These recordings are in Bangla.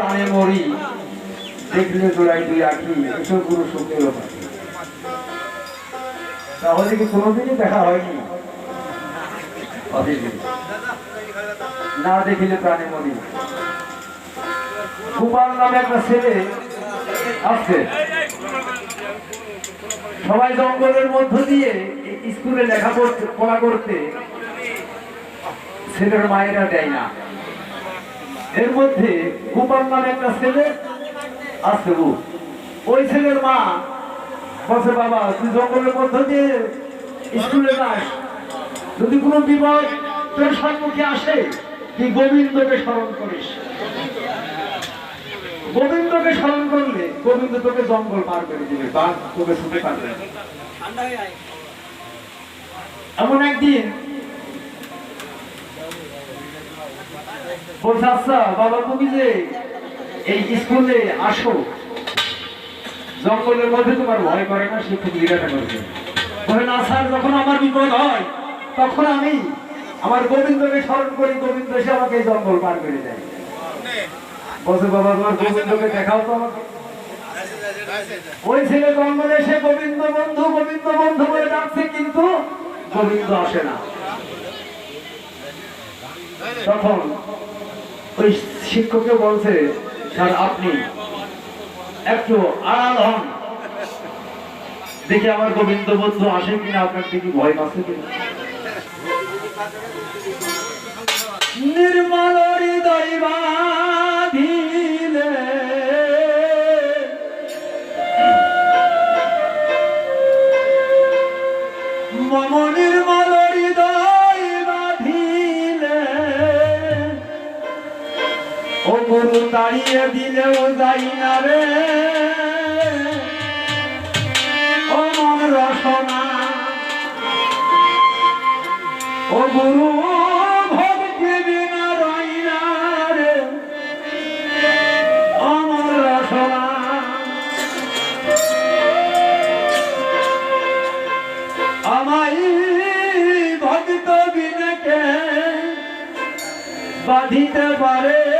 প্রাণে মরি, দেখলে জোড়াই দুই আঁকি এসব সুখের পাখি তাহলে কি কোনোদিনই দেখা হয়নি? না দেখিলে প্রাণে মরি। গোপাল নামে একটা ছেলে আসছে সবাই জঙ্গলের মধ্য দিয়ে স্কুলে লেখা পড়া করতে, ছেলের মায়েরা দেয় না। এর মধ্যে গোপাল নামে একটা ছেলে আসছে গো ওই ছেলের মা বলছে, বাবা, তুই জঙ্গলের মধ্য দিয়ে স্কুলে যাস। যদি কোনো বিপদ তোর সম্মুখে আসে, তুই গোবিন্দকে স্মরণ করিস। গোবিন্দকে স্মরণ করলে গোবিন্দ তোকে জঙ্গল পার করে দিবে বা তোকে শুতে পারবে এমন একদিন আচ্ছা বাবা তুমি যে এই স্কুলে আসো, জঙ্গলের মধ্যে তোমার ভয় করে না, সে খুব জিজ্ঞাসা করছে। বলে, না স্যার, যখন আমার বিপদ হয়, তখন আমি আমার গোবিন্দকে স্মরণ করি, গোবিন্দ এসে আমাকে জঙ্গল পার করে দেয়। বলছে, বাবা, তোমার গোবিন্দকে দেখাও তো আমাকে। ওই ছেলে জঙ্গলে এসে গোবিন্দ বন্ধু গোবিন্দ বন্ধু বলে ডাকছে, কিন্তু গোবিন্দ আসে না। তখন ওই শিক্ষককে বলছে স্যার আপনি একটু আড়াল হন। দেখি আমার গোবিন্দ বন্ধু আসে কিনা, আপনার দেখি ভয় পাচ্ছে কিনা। নির্মল হৃদয় ও গুরু তাড়িয়ে দিলেও যাই না রে। ও মন রসনা। ও গুরু, ভক্তি বিনা রে। অমর রসনা। বাঁধিতে পারে।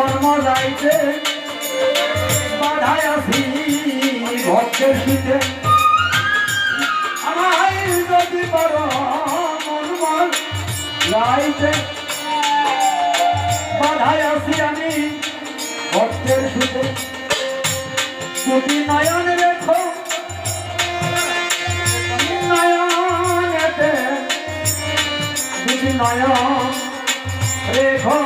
মর্ম যাইতে, বাধায় আসি ভক্তের শীতে। আমায় যদি বড় মর্মল যাইতে। বাধায় আসি আমি ভক্তের শীতে। দুটি নয়ন রেখো, নয়নেতে দুটি নয়ন রেখো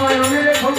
নয়নে রেখো।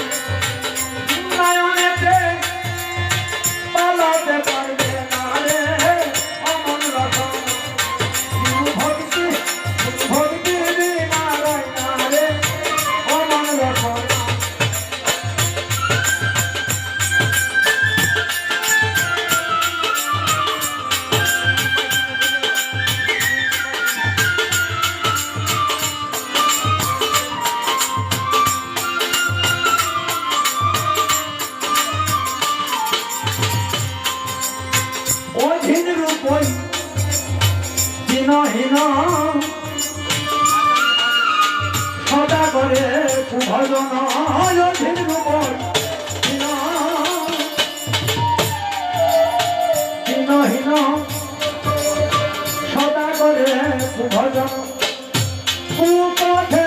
দিনহীন সদা করে ভজন অধীন রূপই দিন দিনহীন সদা করে ভজন কুপথে